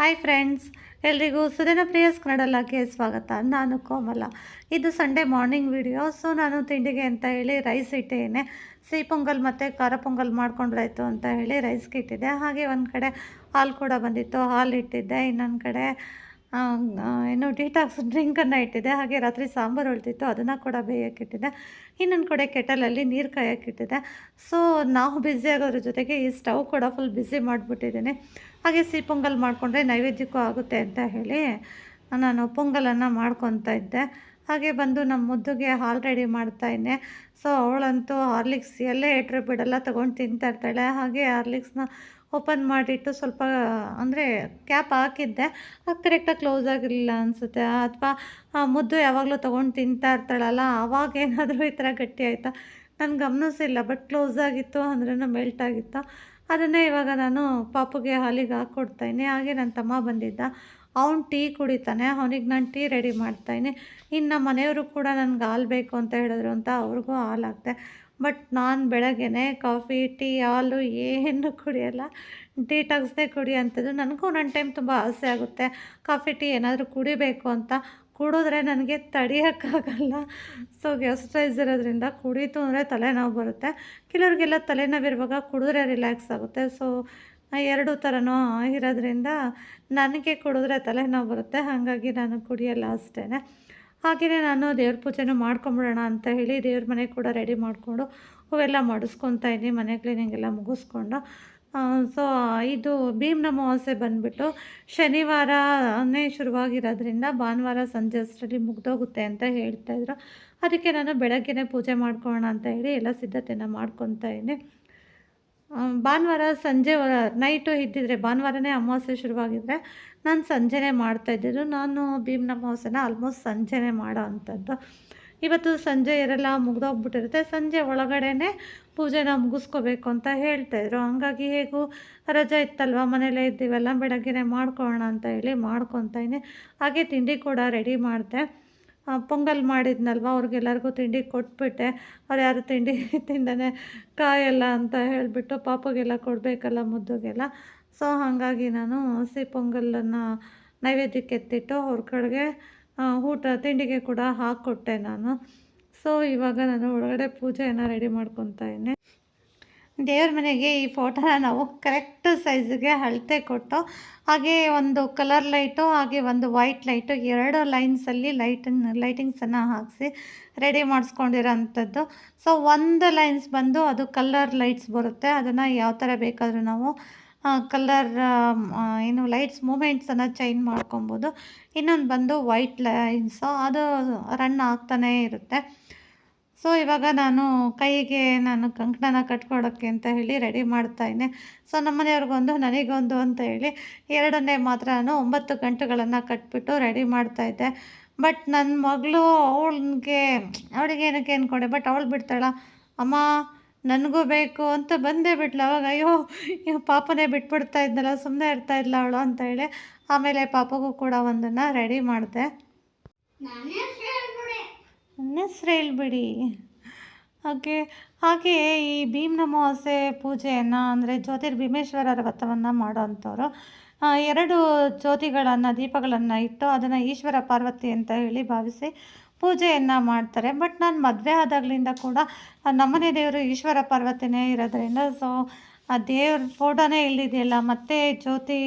Hi friends ಎಲ್ರಿಗೂ ಸುದಿನ ಪ್ರಿಯಸ್ ಕನ್ನಡಲಾಗೆ ಸ್ವಾಗತ. ನಾನು ಕೋಮಲ. ಇದು ಸಂಡೇ ಮಾರ್ನಿಂಗ್ ವಿಡಿಯೋ ಸೊ ನಾನು ತಿಂಡಿಗೆ ಅಂತ ಹೇಳಿ ರೈಸ್ ಇಟ್ಟೇನೆ ಸಿಹಿ ಪೊಂಗಲ್ ಮತ್ತು ಖಾರ ಪೊಂಗಲ್ ಮಾಡ್ಕೊಂಡ್ರಾಯ್ತು ಅಂತ ಹೇಳಿ ರೈಸ್ಗೆ ಇಟ್ಟಿದ್ದೆ. ಹಾಗೆ ಒಂದು ಕಡೆ ಹಾಲು ಕೂಡ ಬಂದಿತ್ತು. ಹಾಲು ಇಟ್ಟಿದ್ದೆ. ಇನ್ನೊಂದು ಕಡೆ ಏನು ಡಿಟಾಕ್ಸ್ ಡ್ರಿಂಕನ್ನು ಇಟ್ಟಿದ್ದೆ. ಹಾಗೆ ರಾತ್ರಿ ಸಾಂಬಾರು ಉಳ್ತಿತ್ತು ಅದನ್ನು ಕೂಡ ಬೇಯಕ್ಕೆ ಇಟ್ಟಿದ್ದೆ. ಇನ್ನೊಂದು ಕಡೆ ಕೆಟಲಲ್ಲಿ ನೀರು ಕಾಯಕ್ಕೆ ಇಟ್ಟಿದ್ದೆ. ಸೊ ನಾವು ಬ್ಯುಸಿ ಆಗೋದ್ರ ಜೊತೆಗೆ ಈ ಸ್ಟವ್ ಕೂಡ ಫುಲ್ ಬ್ಯುಸಿ ಮಾಡಿಬಿಟ್ಟಿದ್ದೀನಿ. ಹಾಗೆ ಸಿಹಿ ಪೊಂಗಲ್ ಮಾಡಿಕೊಂಡ್ರೆ ನೈವೇದ್ಯಕ್ಕೂ ಆಗುತ್ತೆ ಅಂತ ಹೇಳಿ, ನಾನು ಪೊಂಗಲನ್ನು ಮಾಡ್ಕೊತಾ ಇದ್ದೆ. ಹಾಗೆ ಬಂದು ನಮ್ಮ ಮುದ್ದುಗೆ ಹಾಲು ರೆಡಿ ಮಾಡ್ತಾಯಿದ್ದೆ ಸೊ ಅವಳಂತೂ ಹಾರ್ಲಿಕ್ಸ್ ಎಲ್ಲೇ ಇಟ್ಟರು ಬಿಡಲ್ಲ, ತೊಗೊಂಡು ತಿಂತಾ ಇರ್ತಾಳೆ. ಹಾಗೆ ಹಾರ್ಲಿಕ್ಸ್ನ ಓಪನ್ ಮಾಡಿಟ್ಟು ಸ್ವಲ್ಪ, ಅಂದರೆ ಕ್ಯಾಪ್ ಹಾಕಿದ್ದೆ. ಅದು ಕರೆಕ್ಟಾಗಿ ಕ್ಲೋಸ್ ಆಗಿರಲಿಲ್ಲ ಅನಿಸುತ್ತೆ. ಅಥವಾ ಮುದ್ದು ಯಾವಾಗಲೂ ತೊಗೊಂಡು ತಿಂತಾ ಇರ್ತಾಳಲ್ಲ ಆವಾಗ ಏನಾದರೂ ಈ ಥರ ಗಟ್ಟಿ ಆಯಿತಾ? ನಾನು ಗಮನಿಸಿಲ್ಲ ಬಟ್ ಕ್ಲೋಸ್ ಆಗಿತ್ತು ಅಂದ್ರೂ ಮೆಲ್ಟ್ ಆಗಿತ್ತು. ಅದನ್ನೇ ಇವಾಗ ನಾನು ಪಾಪುಗೆ ಹಾಲಿಗೆ ಹಾಕ್ಕೊಡ್ತಾಯಿನಿ ಹಾಗೆ ನನ್ನ ತಮ್ಮ ಬಂದಿದ್ದ. ಅವ್ನು ಟೀ ಕುಡಿತಾನೆ. ಅವನಿಗೆ ನಾನು ಟೀ ರೆಡಿ ಮಾಡ್ತಾಯಿನಿ ಇನ್ನು ಮನೆಯವರು ಕೂಡ ನನಗೆ ಹಾಲು ಬೇಕು ಅಂತ ಹೇಳಿದ್ರು ಅಂತ ಅವ್ರಿಗೂ ಹಾಲು ಹಾಕ್ತೆ ಬಟ್ ನಾನು ಬೆಳಗ್ಗೆ ಕಾಫಿ, ಟೀ, ಹಾಲು ಏನು ಕುಡಿಯೋಲ್ಲ. ಡಿಟಾಕ್ಸ್ನೇ ಕುಡಿ ಅಂಥದ್ದು ನನಗೂ ಒಂದೊಂದು ಟೈಮ್ ತುಂಬ ಆಸೆ ಆಗುತ್ತೆ. ಕಾಫಿ, ಟೀ ಏನಾದರೂ ಕುಡಿಬೇಕು ಅಂತ. ಕುಡಿದ್ರೆ ನನಗೆ ತಡಿಯೋಕ್ಕಾಗಲ್ಲ. ಸೊ ಗ್ಯಾಸ್ಟ್ರೈಸ್ ಇರೋದ್ರಿಂದ ಕುಡೀತು ಅಂದರೆ ತಲೆನೋವು ಬರುತ್ತೆ. ಕೆಲವ್ರಿಗೆಲ್ಲ ತಲೆನೋವಿರುವಾಗ ಕುಡಿದ್ರೆ ರಿಲ್ಯಾಕ್ಸ್ ಆಗುತ್ತೆ. ಸೊ ಎರಡು ಥರನೂ ಇರೋದ್ರಿಂದ ನನಗೆ ಕುಡಿದ್ರೆ ತಲೆನೋವು ಬರುತ್ತೆ. ಹಾಗಾಗಿ ನಾನು ಕುಡಿಯಲ್ಲ ಅಷ್ಟೇ ಹಾಗೆಯೇ ನಾನು ದೇವ್ರ ಪೂಜೆನೂ ಮಾಡ್ಕೊಂಬಿಡೋಣ ಅಂತ ಹೇಳಿ ದೇವ್ರ ಮನೆ ಕೂಡ ರೆಡಿ ಮಾಡಿಕೊಂಡು ಹೂವೆಲ್ಲ ಮಾಡಿಸ್ಕೊತಾ ಇದ್ದೀನಿ ಮನೆ ಕ್ಲೀನಿಂಗ್ ಎಲ್ಲ ಮುಗಿಸ್ಕೊಂಡು. ಸೊ ಇದು ಭೀಮ್ನ ಅಮಾವಾಸ್ಯೆ ಬಂದುಬಿಟ್ಟು ಶನಿವಾರನೇ ಶುರುವಾಗಿರೋದ್ರಿಂದ ಭಾನುವಾರ ಸಂಜೆ ಅಷ್ಟರಲ್ಲಿ ಮುಗ್ದೋಗುತ್ತೆ ಅಂತ ಹೇಳ್ತಾಯಿದ್ರು ಅದಕ್ಕೆ ನಾನು ಬೆಳಗ್ಗೆನೇ ಪೂಜೆ ಮಾಡ್ಕೊಳ್ಳೋಣ ಅಂತ ಹೇಳಿ ಎಲ್ಲ ಸಿದ್ಧತೆಯನ್ನು ಮಾಡ್ಕೊತಾ ಇದ್ದೀನಿ ಭಾನುವಾರ ಸಂಜೆ ನೈಟು ಇದ್ದಿದ್ರೆ, ಭಾನುವಾರನೇ ಅಮಾವಾಸ್ಯೆ ಶುರುವಾಗಿದ್ದರೆ ನಾನು ಸಂಜೆನೇ ಮಾಡ್ತಾಯಿದ್ದಿದ್ದು ನಾನು ಭೀಮ್ನ ಅಮಾವಾಸ್ಯೆನ ಆಲ್ಮೋಸ್ಟ್ ಸಂಜೆನೇ ಮಾಡೋ ಅಂಥದ್ದು. ಇವತ್ತು ಸಂಜೆ ಇರೆಲ್ಲ ಮುಗ್ದೋಗ್ಬಿಟ್ಟಿರುತ್ತೆ, ಸಂಜೆ ಒಳಗಡೆನೇ ಪೂಜೆನ ಮುಗಿಸ್ಕೋಬೇಕು ಅಂತ ಹೇಳ್ತಾಯಿದ್ರು ಹಂಗಾಗಿ ಹೇಗೂ ರಜೆ ಇತ್ತಲ್ವ ಮನೇಲೇ ಇದ್ದೀವಲ್ಲ, ಬೆಳಗ್ಗೆನೇ ಮಾಡ್ಕೊಳ್ಳೋಣ ಅಂತ ಹೇಳಿ ಮಾಡ್ಕೊತಾಯಿನಿ ಹಾಗೆ ತಿಂಡಿ ಕೂಡ ರೆಡಿ ಮಾಡಿದೆ. ಪೊಂಗಲ್ ಮಾಡಿದ್ನಲ್ವ? ಅವ್ರಿಗೆಲ್ಲರಿಗೂ ತಿಂಡಿ ಕೊಟ್ಬಿಟ್ಟೆ. ಅವ್ರು ಯಾರು ತಿಂಡಿ ತಿಂದನೆ ಕಾಯಲ್ಲ ಅಂತ ಹೇಳಿಬಿಟ್ಟು ಪಾಪಗೆಲ್ಲ ಕೊಡಬೇಕಲ್ಲ ಮುದ್ದುಗೆಲ್ಲ. ಸೊ, ಹಾಗಾಗಿ ನಾನು ಹಸಿ ಪೊಂಗಲನ್ನು ನೈವೇದ್ಯಕ್ಕೆ ಎತ್ತಿಟ್ಟು ಅವ್ರ ಕಡೆಗೆ ಊಟ ತಿಂಡಿಗೆ ಕೂಡ ಹಾಕ್ಕೊಟ್ಟೆ ನಾನು. ಸೊ, ಇವಾಗ ನಾನು ಒಳಗಡೆ ಪೂಜೆಯನ್ನು ರೆಡಿ ಮಾಡ್ಕೊತಾ ಇದ್ದೀನಿ ದೇವ್ರ ಮನೆಗೆ ಈ ಫೋಟೋನ ನಾವು ಕರೆಕ್ಟ್ ಸೈಜ್ಗೆ ಅಳತೆ ಕೊಟ್ಟು, ಹಾಗೆ ಒಂದು ಕಲರ್ ಲೈಟು ಹಾಗೆ ಒಂದು ವೈಟ್ ಲೈಟು ಎರಡು ಲೈನ್ಸಲ್ಲಿ ಲೈಟಿಂಗ್ ಲೈಟಿಂಗ್ಸನ್ನು ಹಾಕಿಸಿ ರೆಡಿ ಮಾಡಿಸ್ಕೊಂಡಿರೋ ಅಂಥದ್ದು ಸೊ ಒಂದು ಲೈನ್ಸ್ ಬಂದು ಅದು ಕಲರ್ ಲೈಟ್ಸ್ ಬರುತ್ತೆ. ಅದನ್ನು ಯಾವ ಥರ ಬೇಕಾದರೂ ನಾವು ಕಲರ್ ಏನು ಲೈಟ್ಸ್ ಮೂಮೆಂಟ್ಸನ್ನು ಚೇಂಜ್ ಮಾಡ್ಕೊಬೋದು. ಇನ್ನೊಂದು ಬಂದು ವೈಟ್ ಲೈನ್ಸು ಅದು ರನ್ ಆಗ್ತಾನೇ ಇರುತ್ತೆ. ಸೊ ಇವಾಗ ನಾನು ಕೈಗೆ ನಾನು ಕಂಕಣನ ಕಟ್ಕೊಡೋಕ್ಕೆ ಅಂತ ಹೇಳಿ ರೆಡಿ ಮಾಡ್ತಾಯಿದ್ದೆ ಸೊ ನಮ್ಮನೆಯವ್ರಿಗೊಂದು ನನಗೊಂದು ಅಂತ ಹೇಳಿ ಎರಡನ್ನೇ ಮಾತ್ರ ನಾನು ಒಂಬತ್ತು ಗಂಟೆಗಳನ್ನು ಕಟ್ಬಿಟ್ಟು ರೆಡಿ ಮಾಡ್ತಾಯಿದ್ದೆ ಬಟ್ ನನ್ನ ಮಗಳು ಅವಳಿಗೆ ಅವಳಿಗೆ ಏನಕ್ಕೆ ಅಂದ್ಕೊಂಡೆ ಬಟ್ ಅವಳು ಬಿಡ್ತಾಳ? ಅಮ್ಮ, ನನಗೂ ಬೇಕು ಅಂತ ಬಂದೇ ಬಿಟ್ಲು. ಅವಾಗ ಅಯ್ಯೋ ಪಾಪನೇ ಬಿಟ್ಬಿಡ್ತಾ ಇದ್ನಲ್ಲ ಸುಮ್ಮನೆ ಇರ್ತಾ ಅವಳು ಅಂತ ಹೇಳಿ ಆಮೇಲೆ ಪಾಪಗೂ ಕೂಡ ಒಂದನ್ನು ರೆಡಿ ಮಾಡಿದೆ. ನನ್ನ ಹೆಸ್ರು ಹೇಳ್ಬಿಡಿ. ಹಾಗೆ ಹಾಗೆ ಈ ಭೀಮ್ನ ಅಮಾವಾಸ್ಯೆ ಪೂಜೆಯನ್ನು ಅಂದರೆ ಜ್ಯೋತಿರ್ಭೀಮೇಶ್ವರರ ವ್ರತವನ್ನು ಮಾಡೋವಂಥವ್ರು ಎರಡು ಜ್ಯೋತಿಗಳನ್ನು, ದೀಪಗಳನ್ನು ಇಟ್ಟು ಅದನ್ನು ಈಶ್ವರ ಪಾರ್ವತಿ ಅಂತ ಹೇಳಿ ಭಾವಿಸಿ ಪೂಜೆಯನ್ನು ಮಾಡ್ತಾರೆ. ಬಟ್ ನಾನು ಮದುವೆ ಆದಾಗಲಿಂದ ಕೂಡ ನಮ್ಮನೆ ದೇವರು ಈಶ್ವರ ಪಾರ್ವತಿನೇ ಇರೋದ್ರಿಂದ ಸೊ ಆ ದೇವ್ರ ಫೋಟೋನೇ ಇಲ್ಲಿದೆಯಲ್ಲ ಮತ್ತೆ ಜ್ಯೋತಿ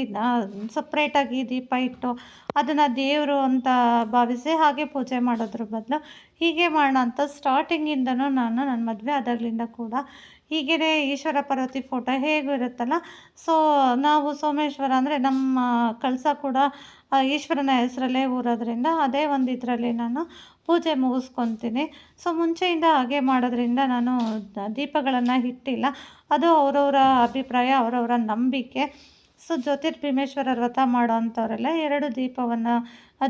ಸಪ್ರೇಟಾಗಿ ದೀಪ ಇಟ್ಟು ಅದನ್ನು ದೇವರು ಅಂತ ಭಾವಿಸಿ ಹಾಗೆ ಪೂಜೆ ಮಾಡೋದ್ರ ಬದಲು ಹೀಗೆ ಮಾಡೋಣ ಅಂತ ಸ್ಟಾರ್ಟಿಂಗಿಂದನೂ ನಾನು ನನ್ನ ಮದುವೆ ಆದಾಗಲಿಂದ ಕೂಡ ಹೀಗೇ ಈಶ್ವರ ಪಾರ್ವತಿ ಫೋಟೋ ಹೇಗೂ ಇರುತ್ತಲ್ಲ ಸೊ ನಾವು ಸೋಮೇಶ್ವರ ಅಂದರೆ ನಮ್ಮ ಕಳಸ ಕೂಡ ಈಶ್ವರನ ಹೆಸರಲ್ಲೇ ಊರೋದ್ರಿಂದ ಅದೇ ಒಂದು ಇದರಲ್ಲಿ ನಾನು ಪೂಜೆ ಮುಗಿಸ್ಕೊತೀನಿ. ಸೊ ಮುಂಚೆಯಿಂದ ಹಾಗೆ ಮಾಡೋದ್ರಿಂದ ನಾನು ದೀಪಗಳನ್ನು ಇಟ್ಟಿಲ್ಲ ಅದು ಅವರವರ ಅಭಿಪ್ರಾಯ, ಅವರವರ ನಂಬಿಕೆ. ಸೊ ಜ್ಯೋತಿರ್ಭೀಮೇಶ್ವರ ವ್ರತ ಮಾಡೋ ಅಂಥವರೆಲ್ಲ ಎರಡು ದೀಪವನ್ನು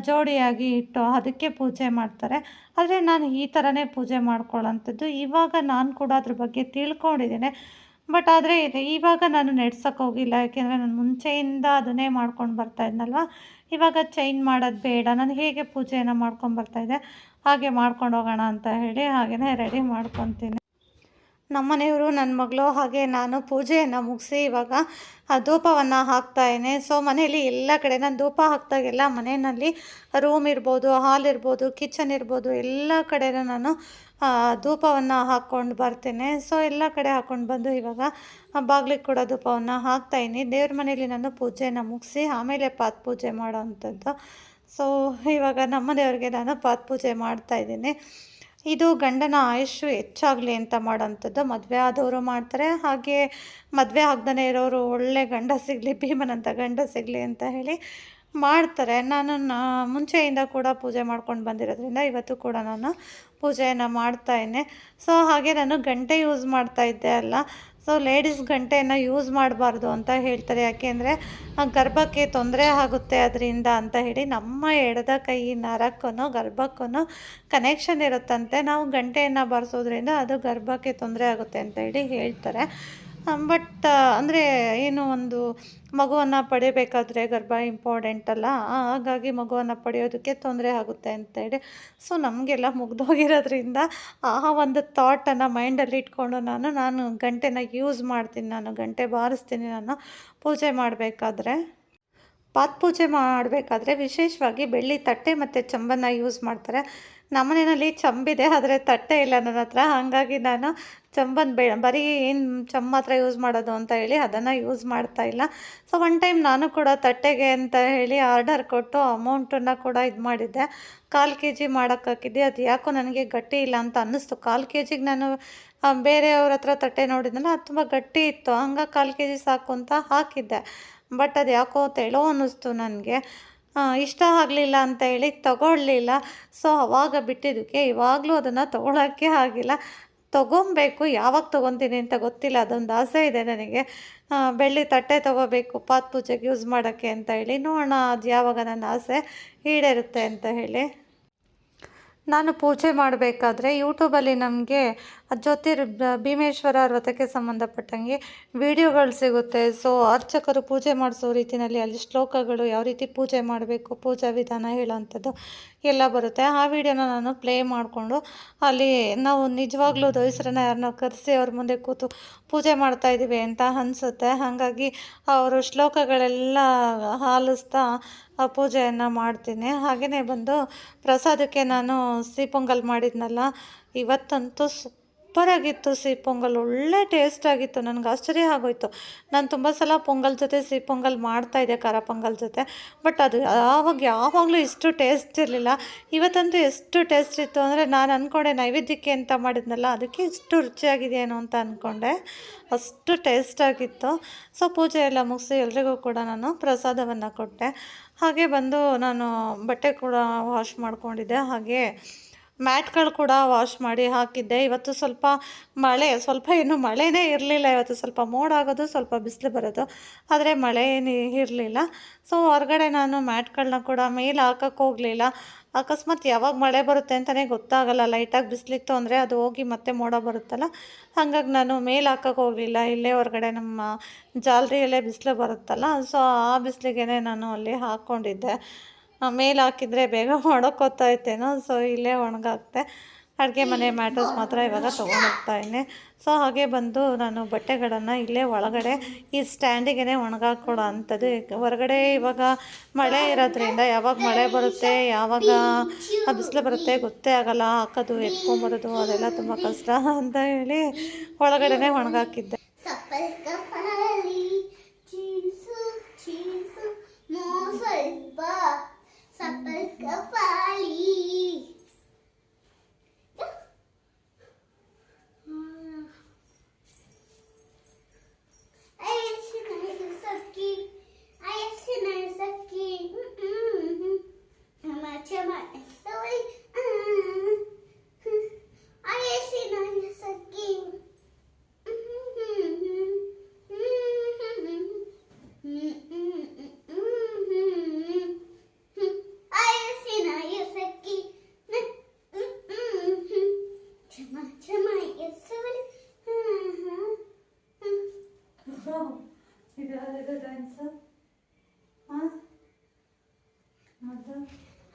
ಜೋಡಿಯಾಗಿ ಇಟ್ಟು ಅದಕ್ಕೆ ಪೂಜೆ ಮಾಡ್ತಾರೆ. ಆದರೆ ನಾನು ಈ ಥರನೇ ಪೂಜೆ ಮಾಡ್ಕೊಳ್ಳೋಂಥದ್ದು. ಇವಾಗ ನಾನು ಕೂಡ ಅದ್ರ ಬಗ್ಗೆ ತಿಳ್ಕೊಂಡಿದ್ದೇನೆ. ಬಟ್ ಆದರೆ ಇವಾಗ ನಾನು ನಡ್ಸೋಕೆ ಹೋಗಿಲ್ಲ. ಯಾಕೆಂದರೆ ನಾನು ಮುಂಚೆಯಿಂದ ಅದನ್ನೇ ಮಾಡ್ಕೊಂಡು ಬರ್ತಾ ಇದ್ನಲ್ವ? ಇವಾಗ ಚೇಂಜ್ ಮಾಡೋದು ಬೇಡ. ನಾನು ಹೇಗೆ ಪೂಜೆಯನ್ನು ಮಾಡ್ಕೊಂಡು ಬರ್ತಾಯಿದ್ದೆ ಹಾಗೆ ಮಾಡ್ಕೊಂಡು ಹೋಗೋಣ ಅಂತ ಹೇಳಿ ಹಾಗೆಯೇ ರೆಡಿ ಮಾಡ್ಕೊತೀನಿ. ನಮ್ಮನೆಯವರು ನನ್ನ ಮಗಳು ಹಾಗೆ ನಾನು ಪೂಜೆಯನ್ನು ಮುಗಿಸಿ ಇವಾಗ ಧೂಪವನ್ನು ಹಾಕ್ತಾಯಿನಿ ಸೊ ಮನೆಯಲ್ಲಿ ಎಲ್ಲ ಕಡೆ ನಾನು ಧೂಪ ಹಾಕ್ದಾಗೆಲ್ಲ ಮನೆಯಲ್ಲಿ ರೂಮ್ ಇರ್ಬೋದು ಹಾಲ್ ಇರ್ಬೋದು ಕಿಚನ್ ಇರ್ಬೋದು, ಎಲ್ಲ ಕಡೆನೂ ನಾನು ಧೂಪವನ್ನು ಹಾಕ್ಕೊಂಡು ಬರ್ತೇನೆ. ಸೊ ಎಲ್ಲ ಕಡೆ ಹಾಕ್ಕೊಂಡು ಬಂದು ಇವಾಗ ಬಾಗಿಲಿಗೆ ಕೂಡ ಧೂಪವನ್ನು ಹಾಕ್ತಾಯಿನಿ ದೇವ್ರ ಮನೇಲಿ ನಾನು ಪೂಜೆನ ಮುಗಿಸಿ ಆಮೇಲೆ ಪಾತ್ ಪೂಜೆ ಮಾಡೋ ಅಂಥದ್ದು. ಸೊ ಇವಾಗ ನಮ್ಮ ನಾನು ಪಾತ್ ಪೂಜೆ ಮಾಡ್ತಾ ಇದ್ದೀನಿ. ಇದು ಗಂಡನ ಆಯುಷು ಹೆಚ್ಚಾಗಲಿ ಅಂತ ಮಾಡೋಂಥದ್ದು. ಮದುವೆ ಆದವರು ಮಾಡ್ತಾರೆ. ಹಾಗೆ ಮದುವೆ ಆಗ್ದೇ ಇರೋರು ಒಳ್ಳೆ ಗಂಡ ಸಿಗಲಿ, ಭೀಮನಂತ ಗಂಡ ಸಿಗಲಿ ಅಂತ ಹೇಳಿ ಮಾಡ್ತಾರೆ. ನಾನು ಮುಂಚೆಯಿಂದ ಕೂಡ ಪೂಜೆ ಮಾಡ್ಕೊಂಡು ಬಂದಿರೋದ್ರಿಂದ ಇವತ್ತು ಕೂಡ ನಾನು ಪೂಜೆಯನ್ನು ಮಾಡ್ತಾಯಿದ್ದೆ ಸೊ ಹಾಗೆ ನಾನು ಗಂಟೆ ಯೂಸ್ ಮಾಡ್ತಾ ಇದ್ದೆ ಅಲ್ಲ. ಸೊ ಲೇಡೀಸ್ ಗಂಟೆಯನ್ನು ಯೂಸ್ ಮಾಡಬಾರ್ದು ಅಂತ ಹೇಳ್ತಾರೆ. ಯಾಕೆಂದರೆ ಗರ್ಭಕ್ಕೆ ತೊಂದರೆ ಆಗುತ್ತೆ ಅದರಿಂದ ಅಂತ ಹೇಳಿ ನಮ್ಮ ಎಡದ ಕೈ ನರಕ್ಕೂ ಗರ್ಭಕ್ಕೂ ಕನೆಕ್ಷನ್ ಇರುತ್ತಂತೆ. ನಾವು ಗಂಟೆಯನ್ನು ಬಾರಿಸೋದ್ರಿಂದ ಅದು ಗರ್ಭಕ್ಕೆ ತೊಂದರೆ ಆಗುತ್ತೆ ಅಂತ ಹೇಳಿ ಹೇಳ್ತಾರೆ. ಬಟ್ ಅಂದರೆ ಏನು ಒಂದು ಮಗುವನ್ನು ಪಡೆಯಬೇಕಾದ್ರೆ ಗರ್ಭ ಇಂಪಾರ್ಟೆಂಟ್ ಅಲ್ಲ. ಹಾಗಾಗಿ ಮಗುವನ್ನು ಪಡೆಯೋದಕ್ಕೆ ತೊಂದರೆ ಆಗುತ್ತೆ ಅಂತೇಳಿ ಸೊ ನಮಗೆಲ್ಲ ಮುಗ್ದೋಗಿರೋದ್ರಿಂದ ಆ ಒಂದು ಥಾಟನ್ನು ಮೈಂಡಲ್ಲಿ ಇಟ್ಕೊಂಡು ನಾನು ನಾನು ಗಂಟೆನ ಯೂಸ್ ಮಾಡ್ತೀನಿ, ನಾನು ಗಂಟೆ ಬಾರಿಸ್ತೀನಿ, ನಾನು ಪೂಜೆ ಮಾಡಬೇಕಾದ್ರೆ. ಪಾತ್ ಪೂಜೆ ಮಾಡಬೇಕಾದ್ರೆ ವಿಶೇಷವಾಗಿ ಬೆಳ್ಳಿ ತಟ್ಟೆ ಮತ್ತು ಚಂಬನ್ನು ಯೂಸ್ ಮಾಡ್ತಾರೆ. ನಮ್ಮನೆಯಲ್ಲಿ ಚಂಬಿದೆ, ಆದರೆ ತಟ್ಟೆ ಇಲ್ಲ ನನ್ನ ಹತ್ರ. ಹಾಗಾಗಿ ನಾನು ಚಂಬನ್ ಬೇ, ಬರೀ ಏನು ಚಂಬ ಮಾತ್ರ ಯೂಸ್ ಮಾಡೋದು ಅಂತ ಹೇಳಿ ಅದನ್ನು ಯೂಸ್ ಮಾಡ್ತಾ ಇಲ್ಲ. ಸೊ ಒನ್ ಟೈಮ್ ನಾನು ಕೂಡ ತಟ್ಟೆಗೆ ಅಂತ ಹೇಳಿ ಆರ್ಡರ್ ಕೊಟ್ಟು ಅಮೌಂಟನ್ನು ಕೂಡ ಇದು ಮಾಡಿದ್ದೆ. ಕಾಲು ಕೆ ಜಿ ಮಾಡೋಕ್ಕಾಕಿದ್ದೆ ಅದು ಯಾಕೋ ನನಗೆ ಗಟ್ಟಿ ಇಲ್ಲ ಅಂತ ಅನ್ನಿಸ್ತು. ಕಾಲು ಕೆ ಜಿಗೆ ನಾನು ಬೇರೆಯವ್ರ ಹತ್ರ ತಟ್ಟೆ ನೋಡಿದ್ನಲ್ಲ, ಅದು ತುಂಬ ಗಟ್ಟಿ ಇತ್ತು. ಹಂಗೆ ಕಾಲು ಕೆ ಜಿ ಸಾಕು ಅಂತ ಹಾಕಿದ್ದೆ. ಬಟ್ ಅದು ಯಾಕೋ ತೆಳೋ ಅನ್ನಿಸ್ತು ನನಗೆ. ಇಷ್ಟ ಆಗಲಿಲ್ಲ ಅಂತ ಹೇಳಿ ತಗೊಳ್ಳಲಿಲ್ಲ ಸೊ ಅವಾಗ ಬಿಟ್ಟಿದ್ದಕ್ಕೆ ಇವಾಗಲೂ ಅದನ್ನು ತಗೊಳ್ಳೋಕ್ಕೆ ಆಗಿಲ್ಲ. ತೊಗೊಬೇಕು, ಯಾವಾಗ ತೊಗೊತೀನಿ ಅಂತ ಗೊತ್ತಿಲ್ಲ. ಅದೊಂದು ಆಸೆ ಇದೆ ನನಗೆ. ಬೆಳ್ಳಿ ತಟ್ಟೆ ತೊಗೋಬೇಕು, ಪಾತ್ ಪೂಜೆಗೆ ಯೂಸ್ ಮಾಡೋಕ್ಕೆ ಅಂತ ಹೇಳಿ. ನೋಡೋಣ, ಅದು ಯಾವಾಗ ನನ್ನ ಆಸೆ ಈಡೇರುತ್ತೆ ಅಂತ ಹೇಳಿ. ನಾನು ಪೂಜೆ ಮಾಡಬೇಕಾದ್ರೆ ಯೂಟ್ಯೂಬಲ್ಲಿ ನಮಗೆ ಜ್ಯೋತಿರ್ ಭೀಮೇಶ್ವರ ವ್ರತಕ್ಕೆ ಸಂಬಂಧಪಟ್ಟಂಗೆ ವಿಡಿಯೋಗಳು ಸಿಗುತ್ತೆ. ಸೊ, ಅರ್ಚಕರು ಪೂಜೆ ಮಾಡಿಸೋ ರೀತಿಯಲ್ಲಿ ಅಲ್ಲಿ ಶ್ಲೋಕಗಳು ಯಾವ ರೀತಿ ಪೂಜೆ ಮಾಡಬೇಕು, ಪೂಜಾ ವಿಧಾನ ಹೇಳೋವಂಥದ್ದು ಎಲ್ಲ ಬರುತ್ತೆ. ಆ ವಿಡಿಯೋನ ನಾನು ಪ್ಲೇ ಮಾಡಿಕೊಂಡು ಅಲ್ಲಿ ನಾವು ನಿಜವಾಗ್ಲೂ ದೈಸರನ್ನ ಯಾರನ್ನ ಕರೆಸಿ ಅವ್ರ ಮುಂದೆ ಕೂತು ಪೂಜೆ ಮಾಡ್ತಾ ಇದ್ದೀವಿ ಅಂತ ಅನಿಸುತ್ತೆ. ಹಾಗಾಗಿ ಅವರು ಶ್ಲೋಕಗಳೆಲ್ಲ ಆಲಿಸ್ತಾ ಪೂಜೆಯನ್ನು ಮಾಡ್ತೀನಿ. ಹಾಗೆಯೇ ಬಂದು ಪ್ರಸಾದಕ್ಕೆ ನಾನು ಸಿಹಿ ಪೊಂಗಲ್ ಮಾಡಿದ್ನಲ್ಲ, ಇವತ್ತಂತೂ ಸೂಪರಾಗಿತ್ತು ಸಿಹಿ ಪೊಂಗಲ್. ಒಳ್ಳೆ ಟೇಸ್ಟ್ ಆಗಿತ್ತು. ನನಗೆ ಆಶ್ಚರ್ಯ ಆಗೋಯ್ತು. ನಾನು ತುಂಬ ಸಲ ಪೊಂಗಲ್ ಜೊತೆ ಸಿಹಿ ಪೊಂಗಲ್ ಮಾಡ್ತಾಯಿದ್ದೆ ಖಾರ ಪೊಂಗಲ್ ಜೊತೆ. ಬಟ್ ಅದು ಯಾವಾಗ, ಯಾವಾಗಲೂ ಇಷ್ಟು ಟೇಸ್ಟ್ ಇರಲಿಲ್ಲ. ಇವತ್ತಂತೂ ಎಷ್ಟು ಟೇಸ್ಟ್ ಇತ್ತು ಅಂದರೆ ನಾನು ಅಂದ್ಕೊಂಡೆ ನೈವೇದ್ಯಕ್ಕೆ ಅಂತ ಮಾಡಿದ್ನಲ್ಲ, ಅದಕ್ಕೆ ಇಷ್ಟು ರುಚಿಯಾಗಿದೆಯೇನೋ ಅಂತ ಅಂದ್ಕೊಂಡೆ ಅಷ್ಟು ಟೇಸ್ಟಾಗಿತ್ತು ಸೊ ಪೂಜೆ ಎಲ್ಲ ಮುಗಿಸಿ ಎಲ್ರಿಗೂ ಕೂಡ ನಾನು ಪ್ರಸಾದವನ್ನು ಕೊಟ್ಟೆ. ಹಾಗೆ ಬಂದು ನಾನು ಬಟ್ಟೆ ಕೂಡ ವಾಶ್ ಮಾಡಿಕೊಂಡಿದ್ದೆ. ಹಾಗೆ ಮ್ಯಾಟ್ಗಳು ಕೂಡ ವಾಶ್ ಮಾಡಿ ಹಾಕಿದ್ದೆ. ಇವತ್ತು ಸ್ವಲ್ಪ ಮಳೆ, ಸ್ವಲ್ಪ ಏನು ಮಳೆನೇ ಇರಲಿಲ್ಲ. ಇವತ್ತು ಸ್ವಲ್ಪ ಮೋಡ ಆಗೋದು ಸ್ವಲ್ಪ ಬಿಸಿಲು ಬರೋದು. ಆದರೆ ಮಳೆ ಏನು ಇರಲಿಲ್ಲ. ಸೊ ಹೊರಗಡೆ ನಾನು ಮ್ಯಾಟ್ಗಳನ್ನ ಕೂಡ ಮೇಲೆ ಹಾಕಕ್ಕೆ ಹೋಗಲಿಲ್ಲ. ಅಕಸ್ಮಾತ್ ಯಾವಾಗ ಮಳೆ ಬರುತ್ತೆ ಅಂತಲೇ ಗೊತ್ತಾಗಲ್ಲ. ಲೈಟಾಗಿ ಬಿಸಿಲಿತ್ತು ಅಂದರೆ ಅದು ಹೋಗಿ ಮತ್ತೆ ಮೋಡ ಬರುತ್ತಲ್ಲ. ಹಾಗಾಗಿ ನಾನು ಮೇಲೆ ಹಾಕಕ್ಕೆ ಹೋಗಲಿಲ್ಲ. ಇಲ್ಲೇ ಹೊರಗಡೆ ನಮ್ಮ ಜಾಲರಿಯಲ್ಲೇ ಬಿಸಿಲು ಬರುತ್ತಲ್ಲ. ಸೊ ಆ ಬಿಸಿಲಿಗೆ ನಾನು ಅಲ್ಲಿ ಹಾಕ್ಕೊಂಡಿದ್ದೆ. ಮೇಲೆ ಹಾಕಿದರೆ ಬೇಗ ಒಣಕೋತಾಯ್ತೇನೋ ಸೊ ಇಲ್ಲೇ ಒಣಗಾಕ್ತೆ. ಅಡುಗೆ ಮನೆ ಮ್ಯಾಟರ್ಸ್ ಮಾತ್ರ ಇವಾಗ ತೊಗೊಂಡೋಗ್ತಾಯಿದ್ದೆ ಸೊ ಹಾಗೆ ಬಂದು ನಾನು ಬಟ್ಟೆಗಳನ್ನು ಇಲ್ಲೇ ಒಳಗಡೆ ಈ ಸ್ಟ್ಯಾಂಡಿಗೆ ಒಣಗಾಕೊಡೋ ಅಂಥದ್ದು. ಹೊರಗಡೆ ಇವಾಗ ಮಳೆ ಇರೋದ್ರಿಂದ ಯಾವಾಗ ಮಳೆ ಬರುತ್ತೆ, ಯಾವಾಗ ಬಿಸಿಲು ಬರುತ್ತೆ ಗೊತ್ತೇ ಆಗಲ್ಲ. ಹಾಕೋದು, ಎತ್ಕೊಂಬರೋದು, ಅದೆಲ್ಲ ತುಂಬ ಕಷ್ಟ ಅಂತ ಹೇಳಿ ಒಳಗಡೆ ಒಣಗಾಕಿದ್ದೆ. Kapali I see nice, I see I see. Mm-mm.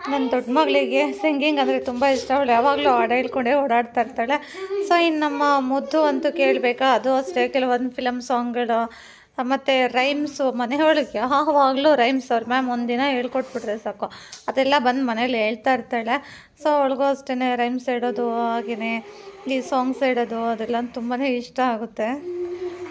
ನನ್ನ ದೊಡ್ಡ ಮಗಳಿಗೆ ಸಿಂಗಿಂಗ್ ಅಂದರೆ ತುಂಬ ಇಷ್ಟ. ಅವಳು ಯಾವಾಗಲೂ ಹಾಡು ಹೇಳ್ಕೊಂಡೇ ಓಡಾಡ್ತಾ ಇರ್ತಾಳೆ. ಸೊ ಇನ್ನು ನಮ್ಮ ಮುದ್ದು ಅಂತೂ ಕೇಳಬೇಕಾ? ಅದು ಅಷ್ಟೇ. ಕೆಲವೊಂದು ಫಿಲಮ್ ಸಾಂಗ್ಗಳು ಮತ್ತು ರೈಮ್ಸು ಮನೆಯೊಳಗೆ ಯಾವಾಗಲೂ ರೈಮ್ಸ್ ಅವ್ರ ಮ್ಯಾಮ್ ಒಂದಿನ ಹೇಳ್ಕೊಟ್ಬಿಟ್ರೆ ಸಾಕು. ಅದೆಲ್ಲ ಬಂದು ಮನೇಲಿ ಹೇಳ್ತಾ ಇರ್ತಾಳೆ. ಸೊ ಅವಳಿಗೂ ಅಷ್ಟೇ ರೈಮ್ಸ್ ಇಡೋದು ಹಾಗೆಯೇ ಈ ಸಾಂಗ್ಸ್ ಹೇಳೋದು, ಅದೆಲ್ಲ ತುಂಬಾ ಇಷ್ಟ ಆಗುತ್ತೆ.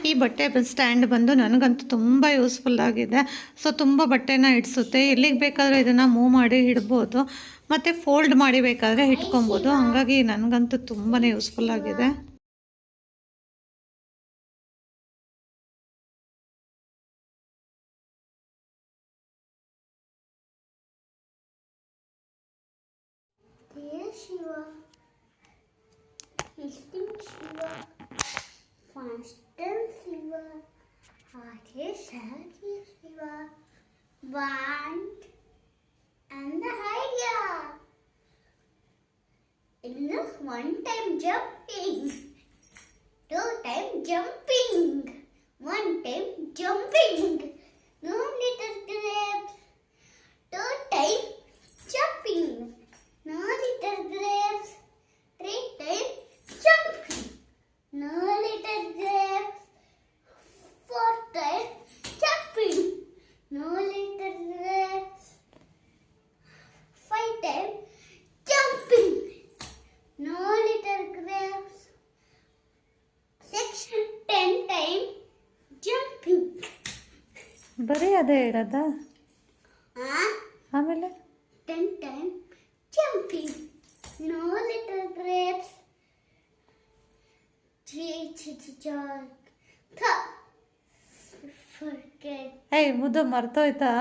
ಈ ಬಟ್ಟೆ ಸ್ಟ್ಯಾಂಡ್ ಬಂದು ನನಗಂತೂ ತುಂಬ ಯೂಸ್ಫುಲ್ ಆಗಿದೆ. ಸೊ ತುಂಬ ಬಟ್ಟೆನ ಇಡಿಸುತ್ತೆ. ಎಲ್ಲಿಗೆ ಬೇಕಾದರೂ ಇದನ್ನು ಮೂವ್ ಮಾಡಿ ಇಡ್ಬೋದು. ಮತ್ತು ಫೋಲ್ಡ್ ಮಾಡಿ ಬೇಕಾದರೆ ಇಟ್ಕೊಬೋದು. ಹಾಗಾಗಿ ನನಗಂತೂ ತುಂಬಾ ಯೂಸ್ಫುಲ್ ಆಗಿದೆ. Shiva, Shiva, Hare Shakti Shiva, Want and the idea. In this one time jumping, two time jumping, one time jumping, no little grapes, two time jumping. No little grapes, three time jumping. No little grapes, four time jumping. No little grapes, five time jumping. No little grapes, six ten time jumping. ಬರೀ ಅದೇ ಇರೋದಾ ಮುದ್ದು ಮರ್ತೋಯ್ತಾ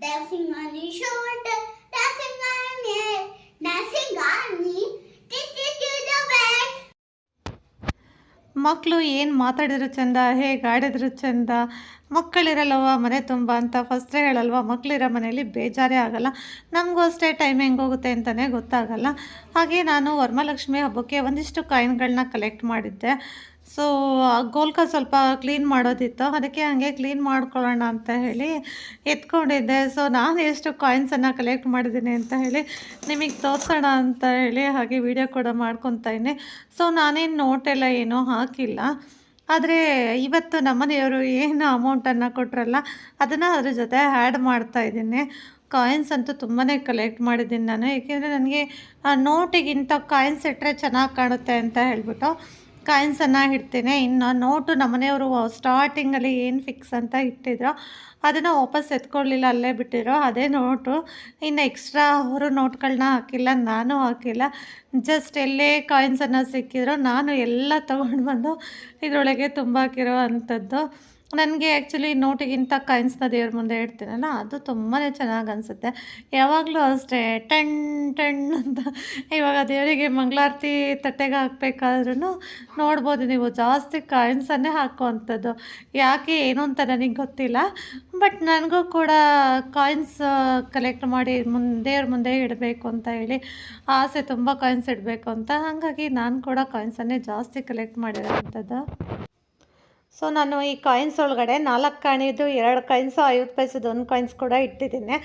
Dancing on your shoulder, dancing on your head, dancing on me, did you do the bed? ಮಕ್ಕಳು ಏನು ಮಾತಾಡಿದ್ರು ಚಂದ, ಹೇಗೆ ಆಡಿದ್ರು ಚಂದ ಮಕ್ಕಳಿರಲ್ಲವ ಮನೆ ತುಂಬ ಅಂತ ಫಸ್ಟೇ ಹೇಳಲ್ವ ಮಕ್ಕಳಿರೋ ಮನೆಯಲ್ಲಿ ಬೇಜಾರೇ ಆಗಲ್ಲ. ನಮಗೂ ಅಷ್ಟೇ ಟೈಮ್ ಹೆಂಗೆ ಹೋಗುತ್ತೆ ಅಂತಲೇ ಗೊತ್ತಾಗಲ್ಲ. ಹಾಗೆ ನಾನು ವರಮಹಾಲಕ್ಷ್ಮಿ ಹಬ್ಬಕ್ಕೆ ಒಂದಿಷ್ಟು ಕಾಯಿನ್ಗಳನ್ನ ಕಲೆಕ್ಟ್ ಮಾಡಿದ್ದೆ. ಸೊ ಗೋಲ್ಕ ಸ್ವಲ್ಪ ಕ್ಲೀನ್ ಮಾಡೋದಿತ್ತು. ಅದಕ್ಕೆ ಹಾಗೆ ಕ್ಲೀನ್ ಮಾಡ್ಕೊಳ್ಳೋಣ ಅಂತ ಹೇಳಿ ಎತ್ಕೊಂಡಿದ್ದೆ. ಸೊ ನಾನು ಎಷ್ಟು ಕಾಯಿನ್ಸನ್ನು ಕಲೆಕ್ಟ್ ಮಾಡಿದ್ದೀನಿ ಅಂತ ಹೇಳಿ ನಿಮಗೆ ತೋರಿಸೋಣ ಅಂತ ಹೇಳಿ ಹಾಗೆ ವಿಡಿಯೋ ಕೂಡ ಮಾಡ್ಕೊತಾ ಇದ್ದೀನಿ ಸೊ ನಾನೇನು ನೋಟೆಲ್ಲ ಏನೂ ಹಾಕಿಲ್ಲ. ಆದರೆ ಇವತ್ತು ನಮ್ಮನೆಯವರು ಏನು ಅಮೌಂಟನ್ನು ಕೊಟ್ಟರಲ್ಲ ಅದನ್ನು ಅದ್ರ ಜೊತೆ ಆ್ಯಡ್ ಮಾಡ್ತಾ ಇದ್ದೀನಿ. ಕಾಯಿನ್ಸ್ ಅಂತೂ ತುಂಬಾ ಕಲೆಕ್ಟ್ ಮಾಡಿದ್ದೀನಿ ನಾನು. ಏಕೆಂದರೆ ನನಗೆ ನೋಟಿಗಿಂತ ಕಾಯಿನ್ಸ್ ಇಟ್ಟರೆ ಚೆನ್ನಾಗಿ ಕಾಣುತ್ತೆ ಅಂತ ಹೇಳ್ಬಿಟ್ಟು. ಕಾಯಿನ್ಸನ್ನು ಇಡ್ತೀನಿ. ಇನ್ನು ನೋಟು ನಮ್ಮನೆಯವರು ಸ್ಟಾರ್ಟಿಂಗಲ್ಲಿ ಏನು ಫಿಕ್ಸ್ ಅಂತ ಇಟ್ಟಿದ್ರು ಅದನ್ನು ವಾಪಸ್ ಎತ್ಕೊಳ್ಳಿಲ್ಲ, ಅಲ್ಲೇ ಬಿಟ್ಟಿರೋ ಅದೇ ನೋಟು. ಇನ್ನು ಎಕ್ಸ್ಟ್ರಾ ಅವರು ನೋಟ್ಗಳನ್ನ ಹಾಕಿಲ್ಲ, ನಾನು ಹಾಕಿಲ್ಲ. ಜಸ್ಟ್ ಎಲ್ಲೇ ಕಾಯಿನ್ಸನ್ನು ಸಿಕ್ಕಿದ್ರು ನಾನು ಎಲ್ಲ ತೊಗೊಂಡು ಬಂದು ಇದರೊಳಗೆ ತುಂಬಾಕಿರೋ ಅಂಥದ್ದು. ನನಗೆ ಆ್ಯಕ್ಚುಲಿ ನೋಟಿಗಿಂತ ಕಾಯಿನ್ಸ್ನ ದೇವ್ರ ಮುಂದೆ ಇಡ್ತೀನಲ್ಲ, ಅದು ತುಂಬಾ ಚೆನ್ನಾಗಿ ಅನಿಸುತ್ತೆ. ಯಾವಾಗಲೂ ಅಷ್ಟೇ, ಟಣ್ ಟಣ್ ಅಂತ ಇವಾಗ ದೇವರಿಗೆ ಮಂಗಳಾರತಿ ತಟ್ಟೆಗೆ ಹಾಕ್ಬೇಕಾದ್ರೂ ನೋಡ್ಬೋದು ನೀವು, ಜಾಸ್ತಿ ಕಾಯಿನ್ಸನ್ನೇ ಹಾಕುವಂಥದ್ದು. ಯಾಕೆ ಏನು ಅಂತ ನನಗೆ ಗೊತ್ತಿಲ್ಲ, ಬಟ್ ನನಗೂ ಕೂಡ ಕಾಯಿನ್ಸ್ ಕಲೆಕ್ಟ್ ಮಾಡಿ ಮುಂದೆ ದೇವ್ರ ಮುಂದೆ ಇಡಬೇಕು ಅಂತ ಹೇಳಿ ಆಸೆ ತುಂಬ ಕಾಯಿನ್ಸ್ ಇಡಬೇಕು ಅಂತ, ಹಾಗಾಗಿ ನಾನು ಕೂಡ ಕಾಯಿನ್ಸನ್ನೇ ಜಾಸ್ತಿ ಕಲೆಕ್ಟ್ ಮಾಡಿರೋವಂಥದ್ದು ಸೊ ನಾನು ಈ ಕಾಯಿನ್ಸ್ ಒಳಗಡೆ ನಾಲ್ಕು ಕಾಣಿದು ಎರಡು ಕಾಯಿನ್ಸು ಐವತ್ತು ಪೈಸದ ಒಂದು ಕಾಯಿನ್ಸ್ ಕೂಡ ಇಟ್ಟಿದ್ದೀನಿ.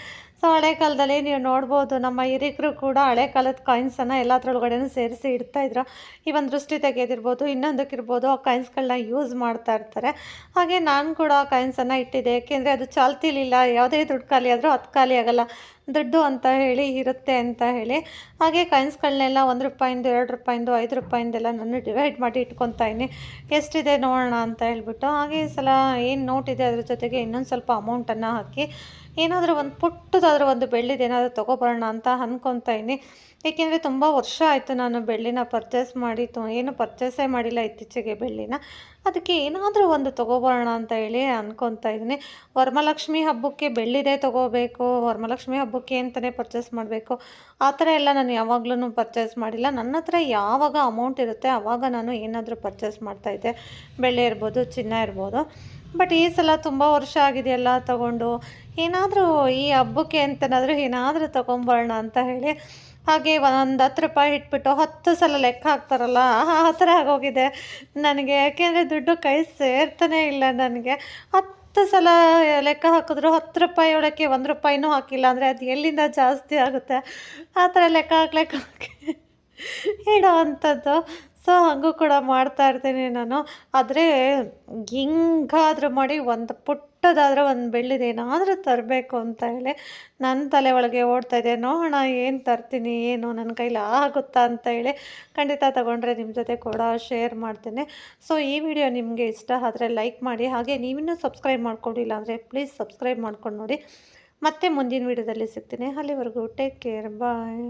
ಸೊ ಹಳೆ ಕಾಲದಲ್ಲಿ ನೀವು ನೋಡ್ಬೋದು, ನಮ್ಮ ಹಿರಿಕರು ಕೂಡ ಹಳೆ ಕಾಲದ ಕಾಯಿನ್ಸನ್ನು ಎಲ್ಲದ್ರೊಳಗಡೆನೂ ಸೇರಿಸಿ ಇಡ್ತಾಯಿದ್ರು ಈ ಒಂದು ದೃಷ್ಟಿ ತೆಗೆದಿರ್ಬೋದು, ಇನ್ನೊಂದಕ್ಕಿರ್ಬೋದು ಆ ಕಾಯಿನ್ಸ್ಗಳನ್ನ ಯೂಸ್ ಮಾಡ್ತಾ ಇರ್ತಾರೆ. ಹಾಗೆ ನಾನು ಕೂಡ ಆ ಕಾಯಿನ್ಸನ್ನು ಇಟ್ಟಿದ್ದೆ. ಏಕೆಂದರೆ ಅದು ಚಾಲ್ತಿಲಿಲ್ಲ, ಯಾವುದೇ ದುಡ್ಡು ಖಾಲಿ ಆದರೂ ಅದು ಖಾಲಿ ಆಗಲ್ಲ. ದುಡ್ಡು ಅಂತ ಹೇಳಿ ಇರುತ್ತೆ ಅಂತ ಹೇಳಿ. ಹಾಗೆ ಕಾಯಿನ್ಸ್ಗಳನ್ನೆಲ್ಲ ಒಂದು ರೂಪಾಯಿಂದು ಎರಡು ರೂಪಾಯಿಂದು ಐದು ರೂಪಾಯಿಂದೆಲ್ಲ ನಾನು ಡಿವೈಡ್ ಮಾಡಿ ಇಟ್ಕೊತಾ ಇದ್ದೀನಿ ಎಷ್ಟಿದೆ ನೋಡೋಣ ಅಂತ ಹೇಳ್ಬಿಟ್ಟು, ಹಾಗೆ ಈ ಸಲ ಏನು ನೋಟ್ ಇದೆ ಅದ್ರ ಜೊತೆಗೆ ಇನ್ನೊಂದು ಸ್ವಲ್ಪ ಅಮೌಂಟನ್ನು ಹಾಕಿ. ಏನಾದರೂ ಒಂದು ಪುಟ್ಟದಾದ್ರೂ ಒಂದು ಬೆಳ್ಳಿದು ಏನಾದರೂ ತೊಗೊಬರೋಣ ಅಂತ ಅಂದ್ಕೊತಾ ಇದ್ದೀನಿ. ಏಕೆಂದರೆ ತುಂಬ ವರ್ಷ ಆಯಿತು ನಾನು ಬೆಳ್ಳಿನ ಪರ್ಚೇಸ್ ಮಾಡಿ ತು, ಏನು ಪರ್ಚೇಸೇ ಮಾಡಿಲ್ಲ ಇತ್ತೀಚೆಗೆ ಬೆಳ್ಳಿನ. ಅದಕ್ಕೆ ಏನಾದರೂ ಒಂದು ತೊಗೊಬರೋಣ ಅಂತ ಹೇಳಿ ಅಂದ್ಕೊತಾ ಇದ್ದೀನಿ. ವರಮಹಾಲಕ್ಷ್ಮಿ ಹಬ್ಬಕ್ಕೆ ಬೆಳ್ಳಿದೇ ತೊಗೋಬೇಕು ವರಮಹಾಲಕ್ಷ್ಮಿ ಹಬ್ಬಕ್ಕೆ ಅಂತಲೇ ಪರ್ಚೇಸ್ ಮಾಡಬೇಕು. ಆ ಥರ ಎಲ್ಲ ನಾನು ಯಾವಾಗಲೂ ಪರ್ಚೇಸ್ ಮಾಡಿಲ್ಲ. ನನ್ನ ಹತ್ರ ಯಾವಾಗ ಅಮೌಂಟ್ ಇರುತ್ತೆ ಆವಾಗ ನಾನು ಏನಾದರೂ ಪರ್ಚೇಸ್ ಮಾಡ್ತಾಯಿದ್ದೆ ಬೆಳ್ಳಿ ಇರ್ಬೋದು, ಚಿನ್ನ ಇರ್ಬೋದು. ಬಟ್ ಈ ಸಲ ತುಂಬ ವರ್ಷ ಆಗಿದೆಯಲ್ಲ ತಗೊಂಡು. ಏನಾದರೂ ಈ ಹಬ್ಬಕ್ಕೆ ಅಂತನಾದರೂ ಏನಾದರೂ ತೊಗೊಂಬರೋಣ ಅಂತ ಹೇಳಿ ಹಾಗೆ ಒಂದು ಹತ್ತು ರೂಪಾಯಿ ಇಟ್ಬಿಟ್ಟು ಹತ್ತು ಸಲ ಲೆಕ್ಕ ಹಾಕ್ತಾರಲ್ಲ, ಆ ಥರ ಆಗೋಗಿದೆ. ನನಗೆ ಯಾಕೆಂದರೆ ದುಡ್ಡು ಕೈ ಸೇರ್ತಾನೆ ಇಲ್ಲ ನನಗೆ. ಹತ್ತು ಸಲ ಲೆಕ್ಕ ಹಾಕಿದ್ರು ಹತ್ತು ರೂಪಾಯಿ ಒಳಕ್ಕೆ ಒಂದು ರೂಪಾಯಿನೂ ಹಾಕಿಲ್ಲ ಅಂದರೆ ಅದು ಎಲ್ಲಿಂದ ಜಾಸ್ತಿ ಆಗುತ್ತೆ? ಆ ಥರ ಲೆಕ್ಕ ಹಾಕ್ಲಿಕ್ಕೆ ಇಡೋ ಅಂಥದ್ದು. ಸೊ ಹಾಗೂ ಕೂಡ ಮಾಡ್ತಾ ಇರ್ತೀನಿ ನಾನು. ಆದರೆ ಹಿಂಗಾದರೂ ಮಾಡಿ ಒಂದು ಪುಟ್ಟದಾದರೂ ಒಂದು ಬೆಳ್ಳಿದು ಏನಾದರೂ ತರಬೇಕು ಅಂತ ಹೇಳಿ ನನ್ನ ತಲೆ ಒಳಗೆ ಓಡ್ತಾ ಇದೆ. ನೋಡೋಣ ಏನು ತರ್ತೀನಿ, ಏನು ನನ್ನ ಕೈಲಿ ಆಗುತ್ತಾ ಅಂತ ಹೇಳಿ ಖಂಡಿತ ತಗೊಂಡ್ರೆ ನಿಮ್ಮ ಜೊತೆ ಕೂಡ ಶೇರ್ ಮಾಡ್ತೀನಿ. ಸೊ ಈ ವಿಡಿಯೋ ನಿಮಗೆ ಇಷ್ಟ ಆದರೆ ಲೈಕ್ ಮಾಡಿ, ಹಾಗೆ ನೀವಿನ್ನೂ ಸಬ್ಸ್ಕ್ರೈಬ್ ಮಾಡ್ಕೊಂಡಿಲ್ಲ ಅಂದರೆ ಪ್ಲೀಸ್ ಸಬ್ಸ್ಕ್ರೈಬ್ ಮಾಡ್ಕೊಂಡು ನೋಡಿ. ಮತ್ತೆ ಮುಂದಿನ ವಿಡಿಯೋದಲ್ಲಿ ಸಿಗ್ತೀನಿ. ಅಲ್ಲಿವರೆಗೂ ಟೇಕ್ ಕೇರ್, ಬಾಯ್.